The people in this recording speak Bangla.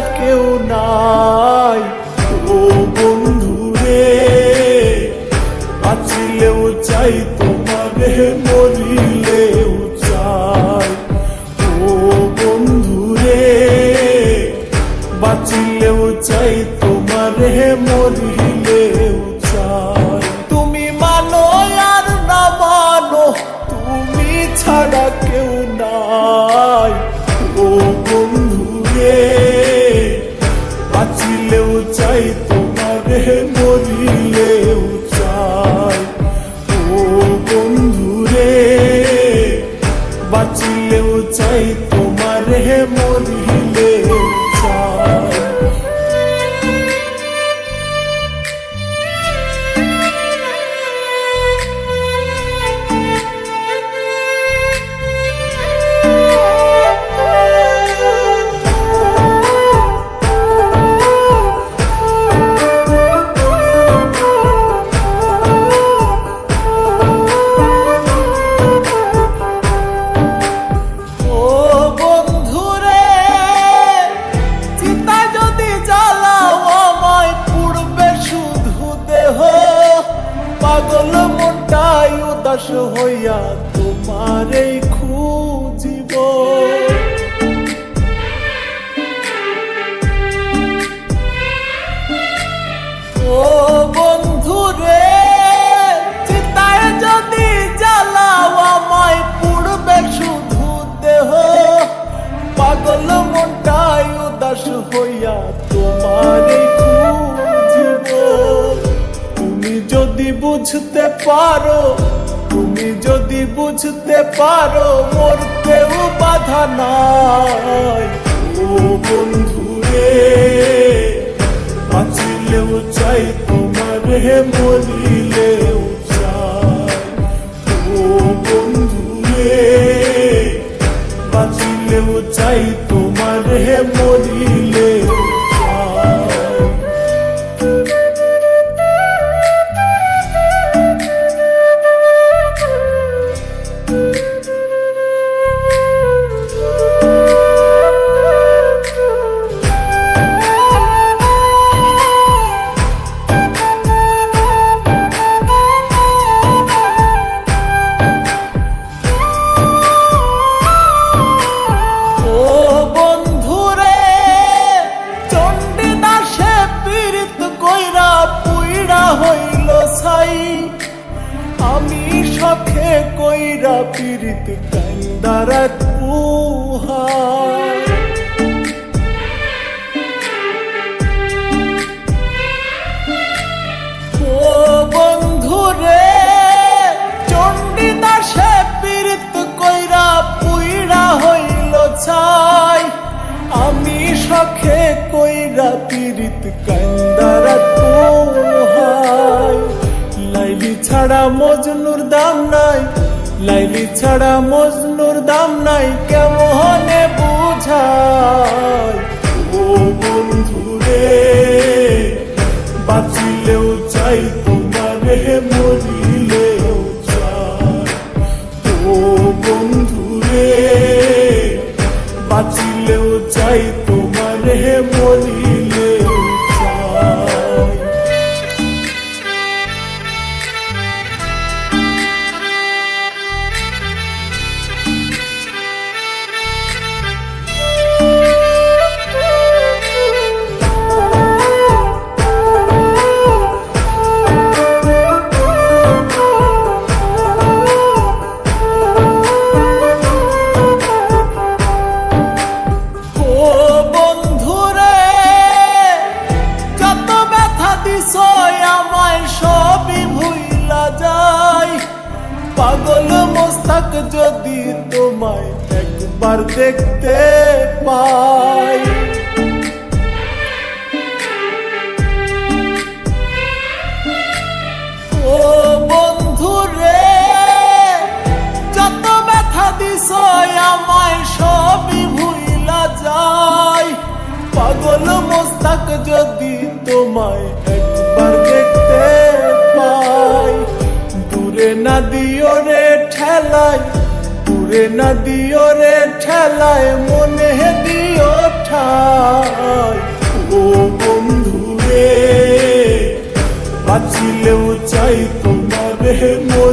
কেউ নাই। ও বন্ধু রে বাঁচিলেও চাই, তোমারে মরিলেও চাই। ও বন্ধু রে বাঁচিলেও চাই চাই হে মরিলেও হইয়া তোমারই খুঁজিব। ও বন্ধুরে চিতায় যদি জ্বালাও আমায়, পূর্বে শুধু দেহ। পাগল মনটাই উদাস হইয়া তোমারই খুঁজিব। তুমি যদি বুঝতে পারো তুমি যদি বুঝতে পারো, মরতেও বাধা নাই। ও বন্ধু রে বাঁচিলেও চাই তোমারে মরিলেও চাই। ও বন্ধু রে বাঁচিলেও চাই তোমারে মরিলেও পীড়িত কান্দারাত হইল ছাই। আমি সখে কইরা পীড়িত কান্দারা তোহাই লাইলি ছাড়া মজনুর দাম নাই লাইলি ছাড়া মজনুর দাম নাই কেমনে বুঝাই যদি তোমায় একবার দেখতে পাই। ও বন্ধুরে, যত ব্যথা দিছ আমায় সবই ভুইলা যায়। পাগল মোস্তাক যদি তোমায় একবার দেখতে পাই, দূরে না দিও রে ঠেলায় দূরে না দিও রে ঠেলায়, মনে দিও ও বন্ধু রে বাঁচিলেও চাই তোমার মরিলেও